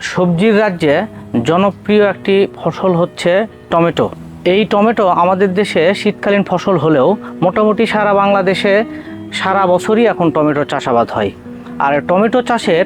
সবজির রাজ্যে জনপ্রিয় একটি ফসল হচ্ছে টমেটো। এই টমেটো আমাদের দেশে শীতকালীন ফসল হলেও মোটামুটি সারা বাংলাদেশে সারা বছরই এখন টমেটো চাষাবাদ হয়। আর টমেটো চাষের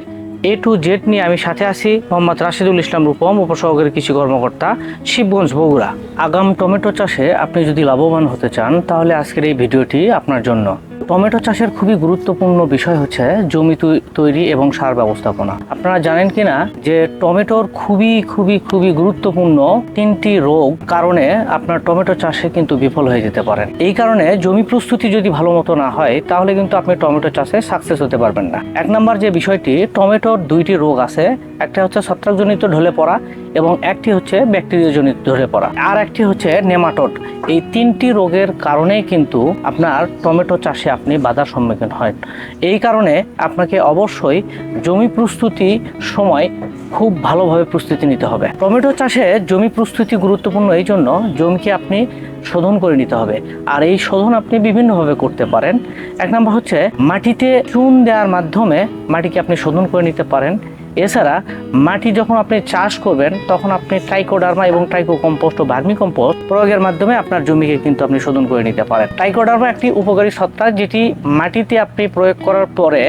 এ টু জেড নিয়ে আমি সাথে আছি মোহাম্মদ রাশিদুল ইসলাম রূপম, উপসহকারী কৃষি কর্মকর্তা, শিবগঞ্জ বগুড়া। আগাম টমেটো চাষে আপনি যদি লাভবান হতে চান, তাহলে আজকের এই ভিডিওটি আপনার জন্য। টমেটো চাষের খুবই গুরুত্বপূর্ণ বিষয় হচ্ছে জমি তৈরি এবং সার ব্যবস্থাপনা। আপনারা জানেন কিনা যে টমেটোর খুবই খুবই খুবই গুরুত্বপূর্ণ তিনটি রোগ কারণে আপনার টমেটো চাষে কিন্তু বিফল হয়ে যেতে পারেন। এই কারণে জমি প্রস্তুতি যদি ভালো মতো না হয়, তাহলে কিন্তু আপনি টমেটো চাষে সাকসেস হতে পারবেন না। এক নম্বর যে বিষয়টি, টমেটোর দুইটি রোগ আছে। একটা হচ্ছে ছত্রাকজনিত ঢলে পড়া এবং একটি হচ্ছে ব্যাকটেরিয়াজনিত ধরে পড়া। আর একটি হচ্ছে নেমাটোড। এই তিনটি রোগের কারণেই কিন্তু আপনার টমেটো চাষে আপনি বাধার সম্মুখীন হয় এই কারণে আপনাকে অবশ্যই জমি প্রস্তুতি সময় খুব ভালোভাবে প্রস্তুতি নিতে হবে। টমেটো চাষে জমি প্রস্তুতি গুরুত্বপূর্ণ এই জন্য জমিকে আপনি শোধন করে নিতে হবে। আর এই শোধন আপনি বিভিন্নভাবে করতে পারেন। এক নম্বর হচ্ছে মাটিতে চুন দেওয়ার মাধ্যমে মাটিকে আপনি শোধন করে নিতে পারেন। এছাড়া মাটি যখন আপনি চাষ করবেন, তখন আপনি ট্রাইকোডার্মা এবং ট্রাইকো কম্পোস্ট ও ভার্মি কম্পোস্ট প্রয়োগের মাধ্যমে আপনার জমিকে কিন্তু আপনি শোধন করে নিতে পারেন। ট্রাইকোডার্মা একটি উপকারী ছত্রাক যেটি মাটিতে আপনি প্রয়োগ করার পরে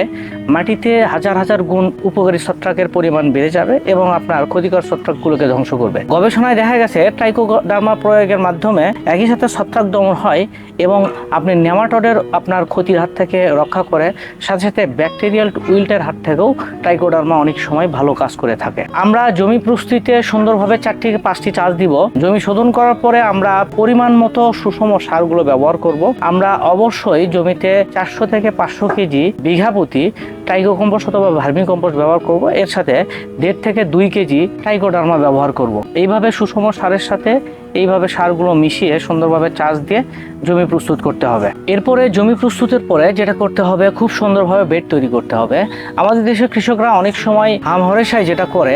মাটিতে হাজার হাজার গুণ উপকারী ছত্রাকের পরিমাণ বেড়ে যাবে এবং আপনার ক্ষতিকর ছত্রাকগুলোকে ধ্বংস করবে। গবেষণায় দেখা গেছে ট্রাইকোডার্মা প্রয়োগের মাধ্যমে একই সাথে ছত্রাক দমন হয় এবং আপনি নেমাটোডের আপনার ক্ষতির হাত থেকে রক্ষা করে, সাথে সাথে ব্যাকটেরিয়াল উইল্টের হাত থেকেও ট্রাইকোডার্মা অনেক সময় ভালো কাজ করে থাকে। আমরা জমি প্রস্তুতিতে সুন্দরভাবে চারটি থেকে পাঁচটি চাষ দিব। জমি শোধন করার পরে আমরা পরিমাণ মতো সুষম সারগুলো ব্যবহার করব। আমরা অবশ্যই জমিতে চারশো থেকে পাঁচশো কেজি বিঘা প্রতি টাইগো কম্পোস্ট অথবা ভার্মি কম্পোস্ট ব্যবহার করব। এর সাথে দেড় থেকে দুই কেজি টাইকোডার্মা ব্যবহার করব। এইভাবে সুষম সারের সাথে এইভাবে সারগুলো মিশিয়ে সুন্দরভাবে চাষ দিয়ে জমি প্রস্তুত করতে হবে। এরপরে জমি প্রস্তুতের পরে যেটা করতে হবে, খুব সুন্দরভাবে বেড তৈরি করতে হবে। আমাদের দেশের কৃষকরা অনেক সময় হামহরেশায় যেটা করে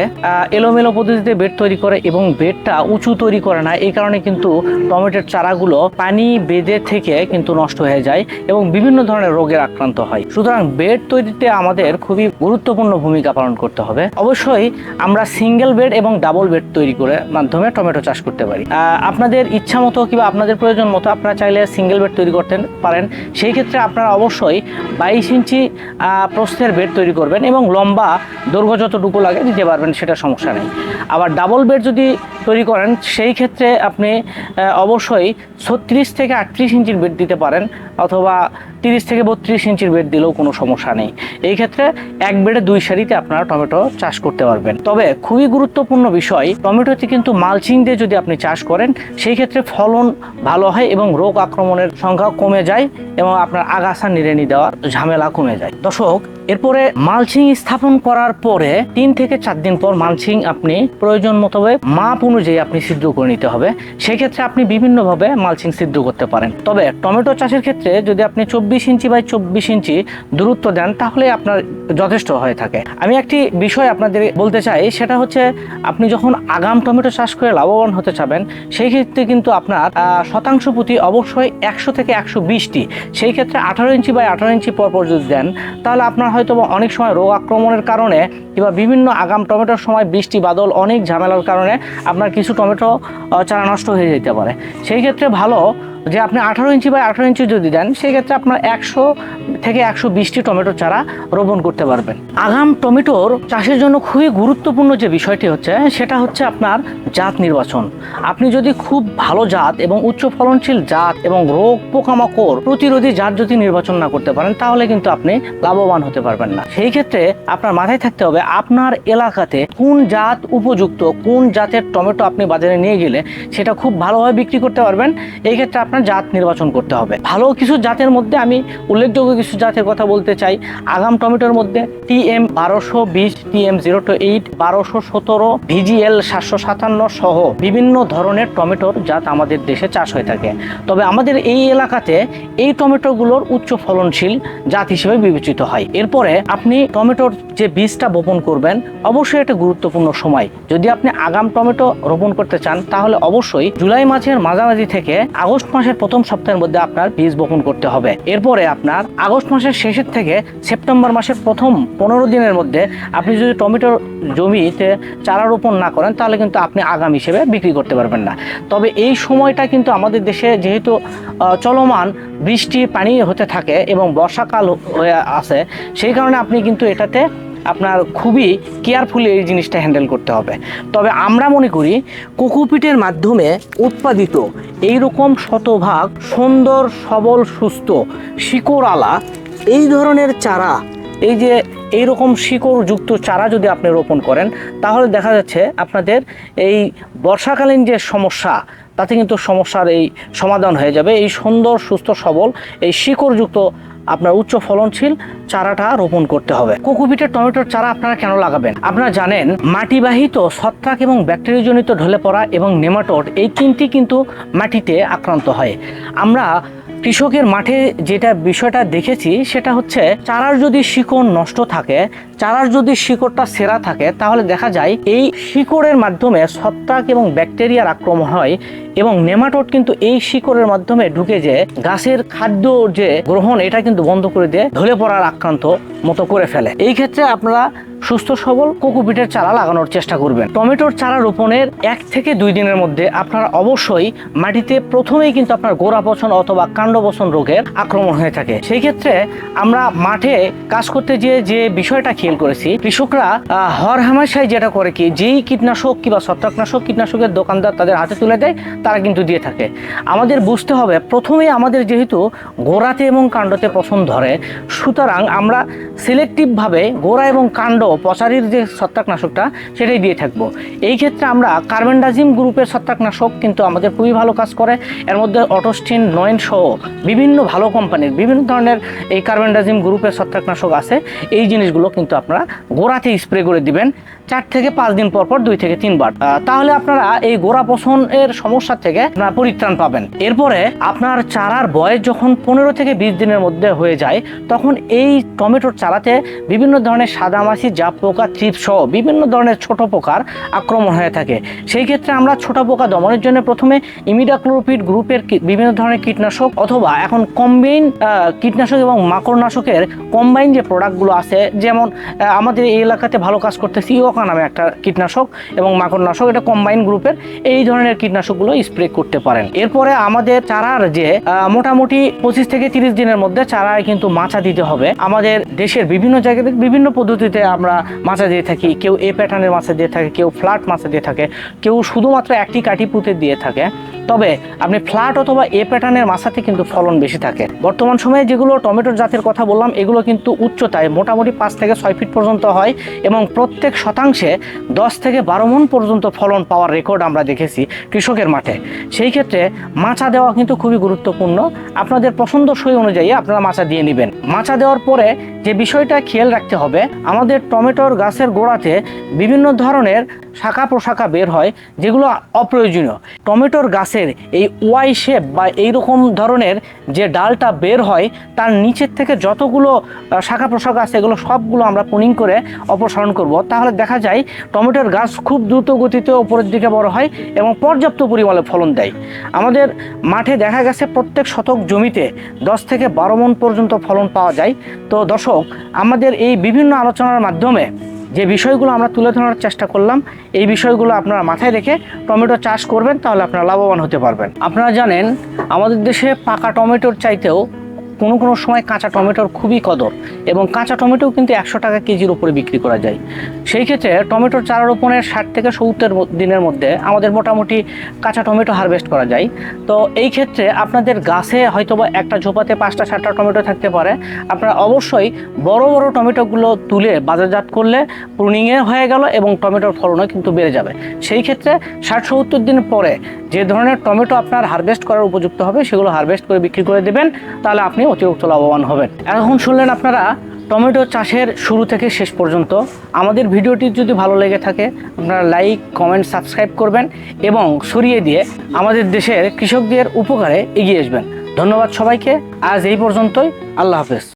এলোমেলো পদ্ধতিতে বেড তৈরি করে এবং বেডটা উঁচু তৈরি করে না। এই কারণে কিন্তু টমেটোর চারাগুলো পানি বেঁধে থেকে কিন্তু নষ্ট হয়ে যায় এবং বিভিন্ন ধরনের রোগের আক্রান্ত হয়। সুতরাং বেড তৈরিতে আমাদের খুবই গুরুত্বপূর্ণ ভূমিকা পালন করতে হবে। অবশ্যই আমরা সিঙ্গেল বেড এবং ডাবল বেড তৈরি করে মাধ্যমে টমেটো চাষ করতে পারি। আপনাদের ইচ্ছা মতো কিংবা আপনাদের প্রয়োজন মতো আপনারা চাইলে সিঙ্গেল বেড তৈরি করতে পারেন। সেই ক্ষেত্রে আপনারা অবশ্যই বাইশ ইঞ্চি প্রস্থের বেড তৈরি করবেন এবং লম্বা দৈর্ঘ্য যতটুকু লাগে দিতে পারবেন, সেটা সমস্যা নেই। আবার ডাবল বেড যদি তৈরি করেন, সেই ক্ষেত্রে আপনি অবশ্যই ছত্রিশ থেকে আটত্রিশ ইঞ্চির বেড দিতে পারেন, অথবা তিরিশ থেকে বত্রিশ ইঞ্চির বেড দিলেও কোনো সমস্যা নেই। এই ক্ষেত্রে এক বেডে দুই সারিতে আপনারা টমেটো চাষ করতে পারবেন। তবে খুবই গুরুত্বপূর্ণ বিষয়, টমেটোতে কিন্তু মালচিং দিয়ে যদি আপনি চাষ করেন, সেই ক্ষেত্রে ফলন ভালো হয় এবং রোগ আক্রমণের সংখ্যা কমে যায় এবং আপনার আগাছা নিড়েনি দেওয়ার ঝামেলা কমে যায়। দর্শক, এরপরে মালচিং স্থাপন করার পরে তিন থেকে চার দিন পর মালচিং আপনি প্রয়োজন মোতাবেক মাপ অনুযায়ী আপনি সিদ্ধ করে নিতে হবে। সেক্ষেত্রে আপনি বিভিন্নভাবে মালচিং সিদ্ধ করতে পারেন। তবে টমেটো চাষের ক্ষেত্রে যদি আপনি চব্বিশ ইঞ্চি বাই চব্বিশ ইঞ্চি দূরত্ব দেন, তাহলে আপনার যথেষ্ট হয়ে থাকে। আমি একটি বিষয় আপনাদের বলতে চাই, সেটা হচ্ছে আপনি যখন আগাম টমেটো চাষ করে লাভবান হতে চাবেন, সেই ক্ষেত্রে কিন্তু আপনার শতাংশ প্রতি অবশ্যই একশো থেকে একশো বিশটি, সেই ক্ষেত্রে আঠারো ইঞ্চি বাই আঠারো ইঞ্চি পর পর যদি দেন, তাহলে আপনার হয়তো অনেক সময় রোগ আক্রমণের কারণে কিংবা বিভিন্ন আগাম টমেটোর সময় বৃষ্টি, বাদল, অনেক ঝামেলার কারণে আপনার কিছু টমেটো চারা নষ্ট হয়ে যেতে পারে। সেই ক্ষেত্রে ভালো যে আপনি আঠারো ইঞ্চি বা আঠারো ইঞ্চি যদি দেন সেই ক্ষেত্রে আপনার একশো থেকে একশো বিশটি টমেটো চারা রোপণ করতে পারবেন। আগাম টমেটোর চাষের জন্য খুবই গুরুত্বপূর্ণ যে বিষয়টি হচ্ছে, সেটা হচ্ছে আপনার জাত নির্বাচন। আপনি যদি খুব ভালো জাত এবং উচ্চ ফলনশীল জাত এবং রোগ পোকামাকড় প্রতিরোধী জাত যদি নির্বাচন না করতে পারেন, তাহলে কিন্তু আপনি লাভবান হতে পারবেন না। সেই ক্ষেত্রে আপনার মাথায় থাকতে হবে, আপনার এলাকাতে কোন জাত উপযুক্ত, কোন জাতের টমেটো আপনি বাজারে নিয়ে গেলে সেটা খুব ভালোভাবে বিক্রি করতে পারবেন। এই ক্ষেত্রে আপনার জাত নির্বাচন করতে হবে। ভালো কিছু জাতের মধ্যে আমি উল্লেখযোগ্য কিছু জাতের কথা বলতে চাই। আগাম টমেটোর মধ্যে টি এম বারোশো বিশ T M zero two eight বারোশো সতেরো ভিজিএল সাতশো সাতান্ন সহ বিভিন্ন ধরনের টমেটোর জাত আমাদের দেশে চাষ হয়ে থাকে। তবে আমাদের এই এলাকাতে এই টমেটোগুলোর উচ্চ ফলনশীল জাত হিসেবে বিবেচিত হয়। এরপরে আপনি টমেটোর যে বীজটা বপন করবেন, অবশ্যই এটা গুরুত্বপূর্ণ সময়। যদি আপনি আগাম টমেটো রোপণ করতে চান, তাহলে অবশ্যই জুলাই মাসের মাঝামাঝি থেকে আগস্ট মাসের প্রথম সপ্তাহের মধ্যে আপনার বীজ বপন করতে হবে। এরপরে আপনার আগস্ট মাসের শেষের থেকে সেপ্টেম্বর মাসের প্রথম পনেরো দিনের মধ্যে আপনি যদি টমেটোর জমিতে চারা রোপণ না করেন, তাহলে কিন্তু আপনি আগাম হিসেবে বিক্রি করতে পারবেন না। তবে এই সময়টা কিন্তু আমাদের দেশে যেহেতু চলমান বৃষ্টি পানি হতে থাকে এবং বর্ষাকাল হয়ে আছে সেই কারণে আপনি কিন্তু এটাতে আপনার খুবই কেয়ারফুলি এই জিনিসটা হ্যান্ডেল করতে হবে। তবে আমরা মনে করি কোকোপিটের মাধ্যমে উৎপাদিত এই রকম শতভাগ সুন্দর, সবল, সুস্থ শিকড়ালা, এই ধরনের চারা, এই যে এই রকম শিকড়যুক্ত চারা যদি আপনি রোপণ করেন, তাহলে দেখা যাচ্ছে আপনাদের এই বর্ষাকালীন যে সমস্যা, তাতে কিন্তু সমস্যার এই সমাধান হয়ে যাবে। এই সুন্দর, সুস্থ, সবল, এই শিকড়যুক্ত আপনার উচ্চ ফলনশীল চারাটা রোপণ করতে হবে। কোকোপিটের টমেটোর চারা আপনারা কেন লাগাবেন? আপনারা জানেন, মাটিবাহিত ছত্রাক এবং ব্যাকটেরিয়াজনিত ঢলে পড়া এবং নেমাটোড এই তিনটি কিন্তু মাটিতে আক্রান্ত হয়। আমরা কৃষকের মাঠে যেটা বিষয়টা দেখেছি, সেটা হচ্ছে চারার যদি শিকড় নষ্ট থাকে, চারার যদি শিকড়টা সেরা থাকে, তাহলে দেখা যায় এই শিকড়ের মাধ্যমে ছত্রাক এবং ব্যাকটেরিয়ার আক্রমণ হয় এবং নেমাটোড কিন্তু এই শিকড়ের মাধ্যমে ঢুকে যে গাছের খাদ্য যে গ্রহণ, এটা কিন্তু বন্ধ করে দিয়ে ঢলে পড়ার আক্রান্ত মতো করে ফেলে। এই ক্ষেত্রে আপনারা সুস্থ, সবল কোকোপিটের চারা লাগানোর চেষ্টা করবেন। টমেটোর চারা রোপণের এক থেকে দুই দিনের মধ্যে আপনারা অবশ্যই মাটিতে প্রথমেই কিন্তু আপনার গোড়া পচন অথবা কাণ্ড পচন রোগের আক্রমণ হয়ে থাকে। সেই ক্ষেত্রে আমরা মাঠে কাজ করতে গিয়ে যে বিষয়টা খেয়াল করেছি, কৃষকরা হর হামেশাই যেটা করে কি, যেই কীটনাশক কিংবা ছত্রাকনাশক কীটনাশকের দোকানদার তাদের হাতে তুলে দেয়, তারা কিন্তু দিয়ে থাকে। আমাদের বুঝতে হবে, প্রথমেই আমাদের যেহেতু গোড়াতে এবং কাণ্ডতে পছন্দ ধরে, সুতরাং আমরা সিলেক্টিভভাবে গোড়া এবং কাণ্ড পচারির যে ছত্রাকনাশকটা, সেটাই দিয়ে থাকব। এই ক্ষেত্রে আমরা কার্বেন্ডাজিম গ্রুপের ছত্রাকনাশক কিন্তু আমাদের খুবই ভালো কাজ করে। এর মধ্যে অটোস্টিন, নয়েন সহ বিভিন্ন ভালো কোম্পানির বিভিন্ন ধরনের এই কার্বেন্ডাজিম গ্রুপের ছত্রাকনাশক আছে। এই জিনিসগুলো কিন্তু আপনারা গোড়াতে স্প্রে করে দিবেন চার থেকে পাঁচ দিন পর পর, দুই থেকে তিনবার। তাহলে আপনারা এই গোড়া পছনের সমস্যা থেকে আপনারা পরিত্রাণ পাবেন। এরপরে আপনার চারার বয়স যখন পনেরো থেকে বিশ দিনের মধ্যে হয়ে যায়, তখন এই টমেটোর চারাতে বিভিন্ন ধরনের সাদামাছি জাপ পোকা সহ বিভিন্ন ধরনের ছোট পোকার আক্রমণ হয়ে থাকে। সেই ক্ষেত্রে আমরা ছোট পোকা দমনের জন্য প্রথমে ইমিডাক্লোরোপিড গ্রুপের বিভিন্ন ধরনের কীটনাশক অথবা এখন কম্বাইন কীটনাশক এবং মাকড়নাশকের কম্বাইন যে প্রোডাক্টগুলো আছে, যেমন আমাদের এই এলাকাতে ভালো কাজ করতেছে ইওকা নামে একটা কীটনাশক এবং মাকড়নাশক, এটা কম্বাইন গ্রুপের এই ধরনের কীটনাশকগুলো স্প্রে করতে পারেন। এরপরে আমাদের চারার যে মোটামুটি পঁচিশ থেকে তিরিশ দিনের মধ্যে চারায় কিন্তু মাচা দিতে হবে। আমাদের দেশের বিভিন্ন জায়গাতে বিভিন্ন পদ্ধতিতে আমরা মাচা দিয়ে থাকি, কেউ এ প্যাটার্নের মাছা দিয়ে থাকে, কেউ ফ্ল্যাট মাছা দিয়ে থাকে, কেউ শুধুমাত্র একটি কাঠি পুঁতে দিয়ে থাকে। তবে আপনি ফ্ল্যাট অথবা এ প্যাটার্নের মাছাতে কিন্তু ফলন বেশি থাকে। বর্তমান সময়ে যেগুলো টমেটোর জাতের কথা বললাম, এগুলো কিন্তু উচ্চতায় মোটামুটি পাঁচ থেকে ছয় ফিট পর্যন্ত হয় এবং প্রত্যেক শতাংশে দশ থেকে বারো মন পর্যন্ত ফলন পাওয়ার রেকর্ড আমরা দেখেছি কৃষকের মাঠে। সেই ক্ষেত্রে মাচা দেওয়া কিন্তু খুবই গুরুত্বপূর্ণ। আপনাদের পছন্দসই অনুযায়ী আপনারা মাচা দিয়ে নেবেন। মাচা দেওয়ার পরে যে বিষয়টা খেয়াল রাখতে হবে, আমাদের টমেটোর গাছের গোড়াতে বিভিন্ন ধরনের শাখা প্রশাখা বের হয়, যেগুলো অপ্রয়োজনীয়। টমেটোর গাছের এই ওয়াই শেপ বা এই রকম ধরনের যে ডালটা বের হয়, তার নিচের থেকে যতগুলো শাখা প্রশাখা আছে, এগুলো সবগুলো আমরা পুনিং করে অপসারণ করব। তাহলে দেখা যায়, টমেটোর গাছ খুব দ্রুত গতিতে ওপরের দিকে বড় হয় এবং পর্যাপ্ত পরিমাণে ফলন দেয়। আমাদের মাঠে দেখা গেছে, প্রত্যেক শতক জমিতে দশ থেকে বারো মন পর্যন্ত ফলন পাওয়া যায়। তো দর্শক, আমাদের এই বিভিন্ন আলোচনার মাধ্যমে যে বিষয়গুলো আমরা তুলে ধরার চেষ্টা করলাম, এই বিষয়গুলো আপনারা মাথায় রেখে টমেটো চাষ করবেন, তাহলে আপনারা লাভবান হতে পারবেন। আপনারা জানেন, আমাদের দেশে পাকা টমেটোর চাইতেও কোনো কোনো সময় কাঁচা টমেটোর খুবই কদর এবং কাঁচা টমেটো কিন্তু একশো টাকা কেজির উপরে বিক্রি করা যায়। সেই ক্ষেত্রে টমেটোর চারা রোপণের ষাট থেকে সত্তর দিনের মধ্যে আমাদের মোটামুটি কাঁচা টমেটো হারভেস্ট করা যায়। তো এই ক্ষেত্রে আপনাদের গাছে হয়তোবা একটা ঝোপাতে পাঁচটা, সাতটা টমেটো থাকতে পারে। আপনারা অবশ্যই বড় বড় টমেটোগুলো তুলে বাজারজাত করলে প্রুনিংয়ে হয়ে গেল এবং টমেটোর ফলনও কিন্তু বেড়ে যাবে। সেই ক্ষেত্রে ষাট, সত্তর দিন পরে যে ধরনের টমেটো আপনার হারভেস্ট করার উপযুক্ত হবে সেগুলো হারভেস্ট করে বিক্রি করে দেবেন। তাহলে আপনি অতিরিক্ত লাভবান হবেন। এখন শুনলেন আপনারা, টমেটো চাষের শুরু থেকে শেষ পর্যন্ত। আমাদের ভিডিওটি যদি ভালো লেগে থাকে, আপনারা লাইক, কমেন্ট, সাবস্ক্রাইব করবেন এবং সরিয়ে দিয়ে আমাদের দেশের কৃষকদের উপকারে এগিয়ে আসবেন। ধন্যবাদ সবাইকে। আজ এই পর্যন্তই। আল্লাহ হাফেজ।